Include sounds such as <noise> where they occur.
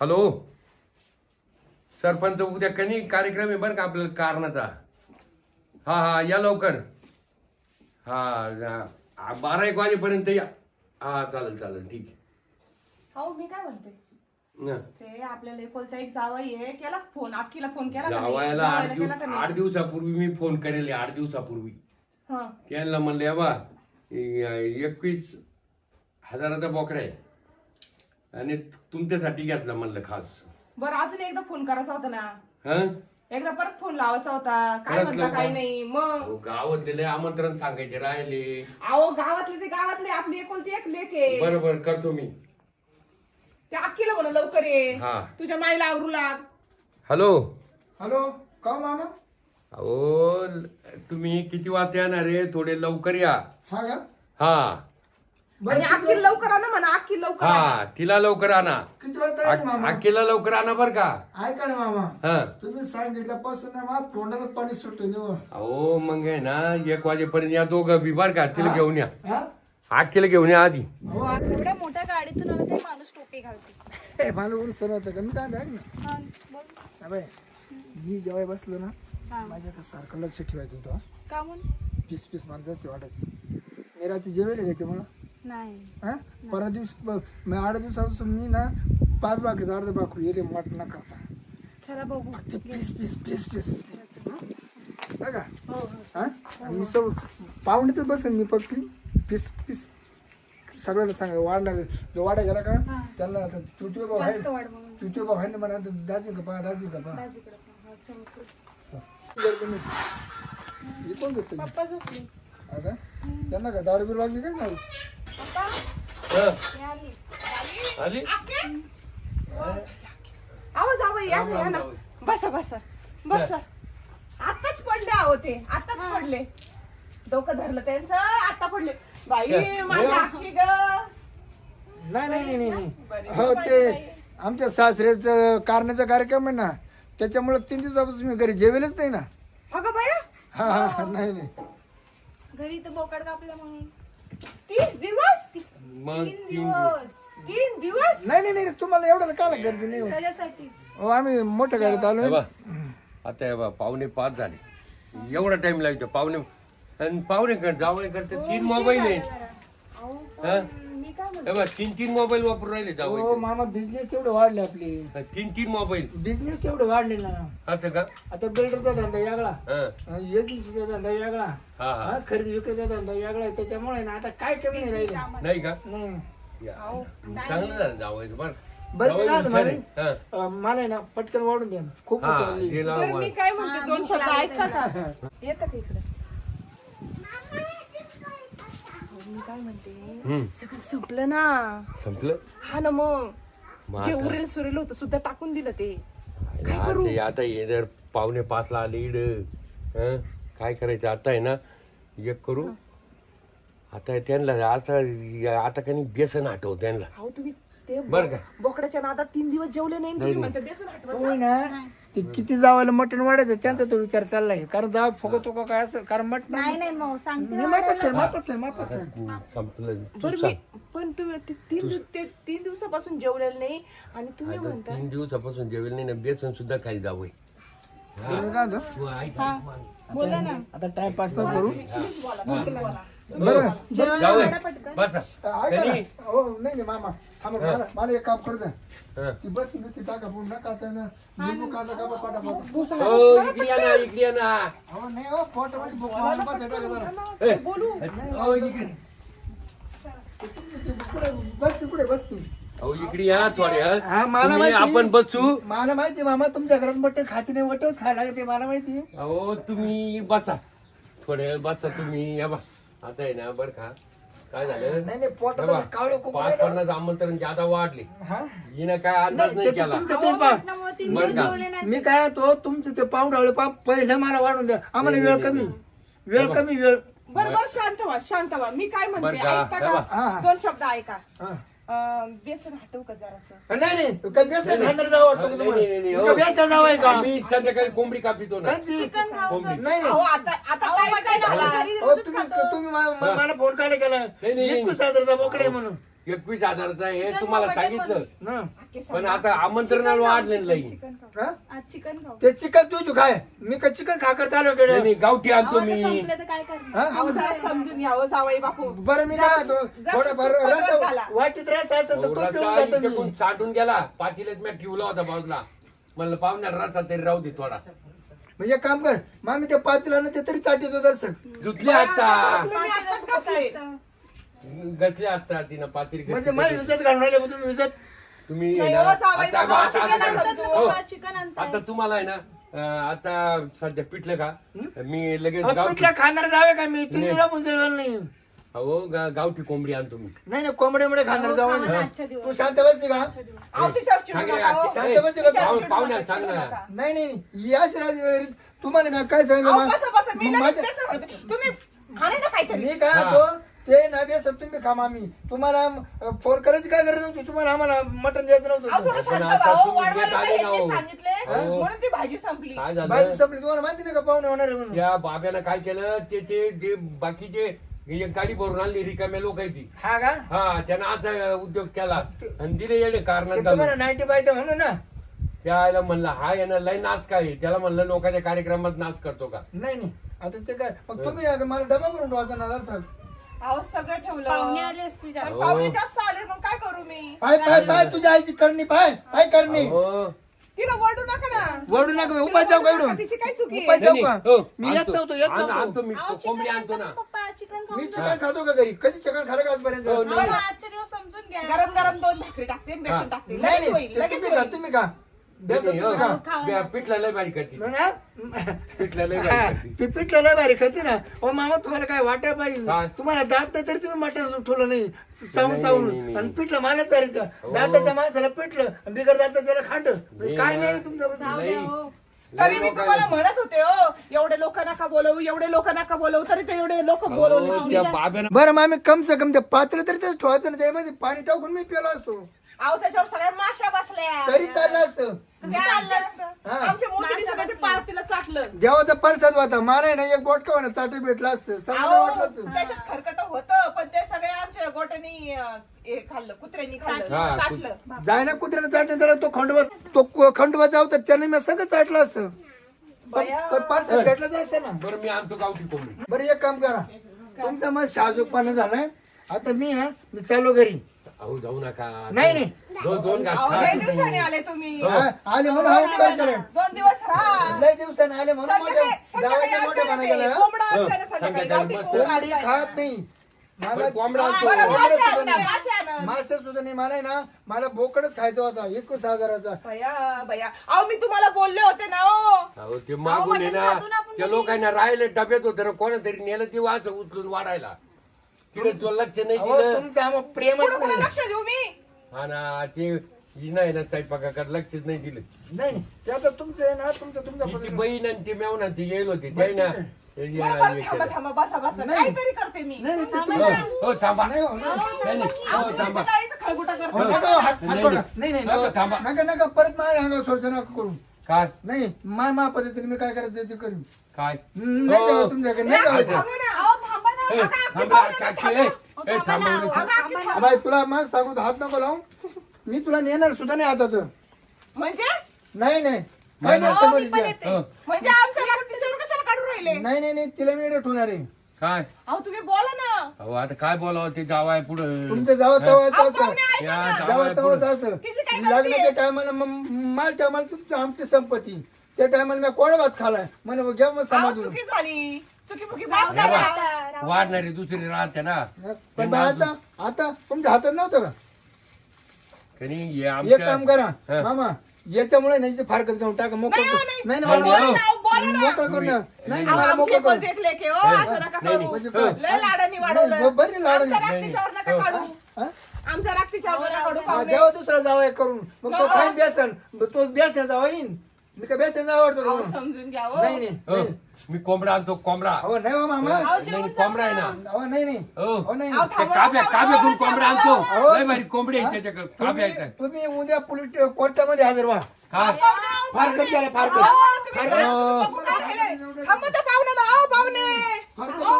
Hello? Sarpanch उद्या कनी कार्यक्रम आहे बरं का आपल्याला कारणाचा? हा हा या लवकर. हा बारा एक वाजेपर्यंत या. हा चालेल चालेल ठीक आहे. हो मी काय म्हणते? न. ते आपल्याला एकोलता एक जावई आहे. केला का फोन? अक्कीला फोन केला का नाही? जावायला आठ जावयाला केला का दिवस आठ दिवसापूर्वी मी फोन करेल आठ दिवसापूर्वी. हा. त्यांना म्हणले बा एकवीस हजाराचा बोकडा आहे. आणि तुमच्यासाठी घेतला म्हणलं खास. बरं अजून एकदा फोन करायचा होता ना? हा? एकदा परत फोन लावायचा होता. काय परत म्हणता लावू काय? नाही मग? गावातले लय आमंत्रण सांगायचे राहिले. अहो गावातले ते गावातले आपली एकोलती एक लेक आहे. बरोबर करतो मी. ते अक्कीला म्हणा लवकर ये. हा. तुझ्या माईला आवरू लाग. हॅलो? हॅलो का मामा? अहो ल- तुम्ही किती वाजता येणार आहे? थोडे लवकर या. हा का? हा. आणि अक्की लवकर आणा म्हणा अक्की लवकर आणा. हा तिला लवकर आणा. किती वाजता मामा. अक्कीला लवकर आणा बर का. ऐका ना मामा. हा. तुम्ही सांगितल्यापासून ना मला तोंडाला पाणी सुटलं निवड अहो मग आहे ना एक वाजेपर्यंत या दोघं बी बर का तिला घेऊन या. हा? अक्कीला घेऊन या आधी. हो आ- एवढ्या मोठ्या गाडीतून आला ते माणूस टोपी घालते. ए, मला उर सर होतं का? मी काय ना? हा, बोल. अबे, मी जेव्हा बसलो ना हा. माझ्या का सारखं लक्ष ठेवायचं होतं हा. का म्हणून पीस पीस मला जास्त वाटायचं. मी रात्री जेवेल घ्यायचे मला नाही. हा? परवा दिवस ब- मी आठ दिवसापासून मी ना पाच बाकीचा अर्ध बाकरू येले मट न करता. चला बघू. Piece piece piece piece. का हो हो हा? आणि मी सब पाहुण्यातच बसेन मी फक्त पीस पीस. सगळ्याला सांगा वाढणार जो वाडा गेला का हा. त्याला आता तुटवे भाऊ आहे. जास्त वाढ म्हणून. तुटवे भाऊ आहे ना म्हणा आता दाजी का पा दाजी का पा बाजूकडे पण. हा, चल, चल. जर तुम्ही. कोण घेतो पप्पा झोपली. त्यांना का दारू बिरू लागली काय नाही आली? अहो जावई या ना, या ना. बसा बसा. बसा. आताच पडले आहो ते. आताच पडले. डोकं धरलं त्यांचं आता पडले. बाई. माझी आखी ग. नाही नाही नाही नाही, हो ते. आमच्या सासऱ्याचं कारण्याचा कार्यक्रम आहे ना त्याच्यामुळे तीन दिवसापासून मी घरी जेवेलच नाही ना. अगं बाया? हा हा नाही नाही. घरी तर बोकाड कापला म्हणून. तीस दिवस? मग तीन तीन दिवस. तीन दिवस? नाही नाही नाही तुम्हाला एवढं काला गर्दी नाही होत. त्याच्यासाठीच. हो आम्ही मोठ्या गाडीत आलो हे बा, आता हे बा पावणे पाच झाले. एवढा टाइम लागतो पावणे आणि पावणे कर जावळे करते तीन मोबाईल आहे अहो हा? मी काय म्हणते? तीन तीन मोबाईल वापरून राहिले हो मामा बिझनेस तेवढे वाढले आपले. तीन तीन मोबाईल बिझनेस तेवढे वाढले ना. असं का? आता बिल्डरचा धंदा वेगळा. हा. एजन्सीचा धंदा वेगळा. हा हा. हा खरेदी विक्रीचा धंदा वेगळा आहे. त्याच्यामुळे ना आता काय कमी नाही राहिलं. नाही का? नाही. या. चांगलं झालं जावं बरं. बरं जावई काय हुशार आहे. मारे हा. अं, मला आहे ना पटकन वाढून द्या. खूप हा बरं मी. काय म्हणते दोन शब्द ऐका का <laughs> येतं का इकडे? मी काय म्हणते. सगळं संपलं ना. संपलं? हा ना मग. जे उरेल सुरेल होतं सुद्धा टाकून दिलं ते. काय करू? आता हे जर पावणे पाचला आले इड? काय करायचं? आता आहे ना एक करू आता त्यांना आता आता काही बेसन आठव त्यांना. अहो तुम्ही ते बरं का? बोकड्याच्या नादात तीन दिवस जेवले नाही आणि तुम्ही म्हणता बेसन हटवायचं? होय ना? ते किती जावायला मटण वाढायचं त्यांचा तो विचार चाललाय. कारण जाव फुगतो का काय असं? कारण मटण नाही नाही मग सांगते मी मापत मापत हं, संपलं तू बरं मी सांग. पण तुम्ही ते तीन दिवस ते तीन दिवसापासून जेवलेलं नाही आणि तुम्ही आता म्हणता तीन दिवसापासून जेवेल नाही ना बेसन सुद्धा खाली जावं. तू ऐक. बोला ना. आता टाइमपास न करू. बोला. बरं. जावई बसा. ऐका ना. हो नाही नाही मामा. थांबा मला मला एक काम करू द्या हं. ती बस नुसती टाका पूर्ण नका ना. लिंबू कांदा कापा पाटा पाटा हो इकडे या ना इकडे या ना. हो नाही हो पोटामध्ये भूक मारून बसायला टाका जरा. ए, बोलू. हो इकडे. ते तुमची ती कुठे बसती कुठे बसती अहो इकडे या थोडे हं. हा मला तुम्ही माहिती. आपण बसू. मला माहिती मामा तुमच्या घरात मटण खाती नाही वटच खायला लागते मला माहिती. अहो तुम्ही बसा. थोड्या वेळ बसा तुम्ही या बा. आता आहे ना बरं का. काय झालं? नाही नाही पोटात हे बा, कावळे पाच पन्नास आमंत्रण जादा वाढले हा? हिनं काय अंदाज नाही, नाही ते केला. तुमचं ते पा त्यामुळे तीन बरं दिवस का? जेवले नाही. मी काय तो तुमचं ते पाहुणावळे पा पहिलं मला वाढून द्या. आम्हाला वेळ कमी. वेळ कमी वेळ बरं बरं शांत व्हा शांत व्हा. मी काय म्हणते बरं का? ऐकता हे बा. का. दोन शब्द ऐका. हा. अं, बेसन हटवू का जरासं? नाही नाही काय व्यस्त खाणार जावं वाटतं का नाही, नाही, नाही, नाही, तुम्हाला? हो. जावं का? संध्याकाळी कोंबडी कापितो ना. कांची? चिकन खाऊ कोंबडी. नाही अहो नाही आता आता काय काय झालं. अहो, तुम्ही तुम्ही मा- मा- मला फोन काय केला? नाही, नाही, साजरचा बोकडे म्हणून. एकवीस हजाराचा हे तुम्हाला सांगितलं. ना. पण आता आमंत्रणाला वाढलेलं नाही. आज चिकन खाऊ ते चिकन तू तू खाय. मी का चिकन खा करता आलो कडे नाही, नाही, गावठी आणतो मी. संपलं तर काय करणार? हा? अहो, जरा समजून घ्यावं जावई बापू. बरं मी काय थोडंफार रस घाला. वाटीत रस असतं तो पिऊन जातो साठून गेला पातीलाच मी ठेवला होता बाजूला. म्हणलं पाहुण्या रसा तरी राहू दे थोडा. म्हणजे एक काम कर मामी त्या पातीला ना ते तरी चाटीतो दर्शक धुतले आता. मी गचले आता तिनं पातील म्हणजे मला विजत घालून राहिले तुम्ही विजत. तुम्ही नाही ना, हो, जावई आता- बाबा, आता- चिकन आता- आणतात हो, पप्पा, चिकन आणताय. आता तुम्हाला आहे ना अं, आता सध्या पिटलं का मी लगेच गावठी पिठला खाणार जावे का मी? पण जेवण नाही. हो गा- गावठी कोंबडी आणतो मी नाही नाही कोंबडे मोडे खाणार जावं खावा ना नाही. आजच्या दिवस. तू शांत बसते का? अहो तिच्यावर चिडू सांग रे, नका, हो. शांत बसते का? पाहुण्या सांग. ना. नाही नाही नाही याच राज तुम्हाला मी काय सांगितलं अहो, मा- बसा, बसा, मी लगेच माझ्या- बेसन होते. तुम्ही आणा ना काहीतरी. मी काय हा. म्हणतो ते ना बेसन तुम्ही खा मामी. तुम्हाला फोन करायची काय गरज नव्हती? तुम्हाला आम्हाला मटण द्यायचं अहो नव्हतं थोडं शांत आता व्हा. तुम्ही वाढवायला येत आले काही ना, यांनी. सांगितले? हो. म्हणून ती भाजी संपली. काय भाजी झालं संपली. तुम्हाला माहिती नाही का पाहुणे होणार आहे म्हणून? या बाब्यानं काय केलं? त्याचे जे बाकीचे एक गाडी भरून आणली रिकाम्या लोकांची. हा का? हा त्यानं असा उद्योग केला. आणि दिले येणे ते कारण तुम्हाला नाईन्टी बाय म्हणून ना? त्याला म्हणलं हा यानं लय नाच काय आहे? त्याला म्हणलं लोकांच्या कार्यक्रमात नाच करतो का? नाही नाही. आता ते काय मग तुम्ही आता मला डबा भरून ठेवायचा ना जरा अहो सगळं ठेवलं. पाहुणे आले असतील पण जास्त. पाहुणे जास्त आले मग काय करू मी? पाय पाय पाय तुझ्या आईची करणी पाय. पाय करणी. हो तिला वरडू नका ना. वडू नका मी उपाय जाऊ का तिची काय चुकी आहे? उपाय जाऊ का? हो, मी येत आणतो. नव्हतो येत आण- आणतो नव्हतो मी. अहो, कोंबडी चिकन आणतो आणता ना. ना पप्पा चिकन मी खाऊन. चिकन खातो का घरी? कधी चिकन खालं का आजपर्यंत? हो, नाही. बरं, आजच्या दिवस समजून घ्या. गरम गरम दोन भाकरी टाकते आणि हा. बेसन टाकते. नाही लगेच नाही. होईल ते लगेच तुम्ही खा होईल. तुम्ही खा. बेसन तुम्ही खा ना. पिठला लय करते? पिठला लय हा, करते ओ मामा तुम्हाला काय वाटाय पाहिजे? तुम्हाला दात नाही तरी तुम्ही मटण ठेवलं नाही चावून नाही, चावून नाही. आणि पिठलं मला तरी हो. दाताच्या माणसाला पिठलं आणि बिगर दाता त्याला खांड नाही काय. नाही तुमच्या जाऊ लई- द्या, हो. तरी मी तुम्हाला म्हणत होते हो एवढे लोक नका बोलवू एवढे लोक नका बोलवू तरी ते एवढे लोक बोलवले तुम्ही. त्या बाब्यानं बरं मामी कम से कम ते पात्र तरी ते ठेवायचं ना त्यामध्ये पाणी टाकून मी पेलो असतो अहो त्याच्यावर सगळ्या माश्या बसल्या. तरी चाललं असतं. कसं चाललं असतं? हा. आमच्या मोठीने सगळं ते पार तिला चाटलं. देवाचा परसाद होता मला आहे ना एक बोट का चाटे भेटला असतं. समजा वाटलं अहो, असतं. त्याच्यात खरकट होतं पण ते सगळे आमच्या गोट्यानी अं, हे खाल्लं कुत्र्यांनी खाल्लं. चाटलं. जाय ना कुत्र्यानं चाटणे त्याला तो खंडोबा तो को- खंडोबा जाऊ तर त्याने मी सगळं चाटलं असतं. बया. पण परसाद भेटलाच असतं ना. बरं मी आणतो गावठी कोंबडी. बरं एक काम करा. तुमचा मग शाजूकपणा झालाय. आता मी ना मी चाललो घरी. अहो जाऊ नका नाही, नाही. दोन दोन घास अहो, खा लय तुम्ही. दिवसाने आले तुम्ही हा, आले म्हणून हा उपकार दोन दिवस राहा लय दिवसाने आले म्हणून संध्याकाळी मोठ्या संध्याकाळी जावायचं मोठ्या आणते पाना ना गेला ते. कोंबडा आणते ना संध्याकाळी संध्याकाळी गावठी मस्त. कोंबडा कोंबडी आणताय. खात नाही मला बरं, कोंबडा आणतो. बरं, कोंबडा मासे सुद्धा आणा, नाही. मासे आणा. मासे सुद्धा नाही मला आहे ना मला बोकडच खायचा होता एकवीस हजाराचा बया बया अहो मी तुम्हाला बोलले होते ना हो अहो ते मागून मटण ना त्या लोकांना राहिले डब्यात होते ना कोणातरी नेलं ते वाच उचलून वाढायला तिथे तो लक्ष नाही अहो, दिलं? तुमचं आम्हाला प्रेमच कुठं कुठं नाही. लक्ष देऊ मी? हा ना ते ही नाही ना स्वयंपाकाकडे लक्षच नाही दिलं. नाही नाही. ते आता तुमचं आहे ना तुमचं पद्धतीने- बहीण आणि ती मेवना ती येईल होती ते ना बरं बरं थांबा केलं. थांबा बसा बसा. नाही. काहीतरी करते मी. नाही नाही, ते हो, हो थांबा. नाही हो, नाही. नाही नाही. हो थांबा. तुमच्या डाळीचं खळगुटा हो, करते नका हो, हात हात नाही, सोडा. नाही नाही हो, थांबा. नका नका. नका परत माझ्या अंगावर सोडचं नका करू काय? नाही माय मा पद्धतीने मी काय करायचं ते करीन. काय? नाही हो. जाऊ तुमच्याकडे नाही जाऊ अच्छा. थांबा ना अहो थांबा ना. ए, आपली थांबा काकी. ए, ए. बाई तुला मग सांगू हात नको लावून. मी तुला नेणार सुद्धा नाही आता तर म्हणजे? नाही नाही. काय नाही. अहो, मी समज पण द्या. येते. हो. म्हणजे आमच्या तिच्यावर कशाला काढून राहिले? नाही नाही नाही. तिला मी ठेवणार आहे. काय? अहो तुम्ही बोला ना. अहो आता काय बोलावं? ते जावाय पुढं. तुमचं जावं तवं अहो, असं पाहुणे ऐका या, ना. जा- जावं तवं पुढं. असं तिची काय गलती लग्नाच्या आहे? टायमाला माल टायमाला तुमची आमची संपत्ती. त्या टायमाला मी कोणा भात खालाय? म्हणे मग घ्या मग अहो, समाजून. चुकी झाली. चुकी फुकी माफ या करा बा, वाढणारी दुसरी राहते ना पण आता आता तुमच्या हातात नव्हतं का कनी हे एक आमच्या काम करा हा. मामा याच्यामुळे नाही फारकत घेऊन टाका मोकळं नाही, कर- नाही. नाही नाही, नाही, मला नाही, ना, बोला ना. मोकळं करून द्या. नाही नाही अहो, मला आमचे मोकळं पण करून देखले की असं नका नाही, करू म्हणजे काय? लय लाडानी नाही, वाढवलं बरी लाडानी. आमच्या रात्रीच्यावर नका नाही, काढू हा? आमच्या रात्रीच्यावर नका काढू हा, पाहुणे. जेव्हा दुसरा जावा एक करून मग तो. खाईन बेसन तो बेसन जावा येईन मी काय बेसन आवडतो अहो, का? समजून घ्या हो. नाही नाही हो, नाही. मी कोंबडा आणतो कोंबडा अहो नाही हो मामा नाही, नाही, कोंबडा आहे ना अहो नाही नाही हो अहो नाही अहो, ते काव्या काव्याकडून कोंबडा. आणतो लय भारी कोंबडी आहे त्याच्याकडे काव्या तुम्ही आहे तुम्ही उद्या पोलीस कोर्टामध्ये हजर व्हा काय पाहुणे, फारकत झाला फारकत अहो, तुम्ही फारकत. बघू काय केलंय? थांबा त्या पाहुण्याला अहो, पाहुणे फारकत. अहो,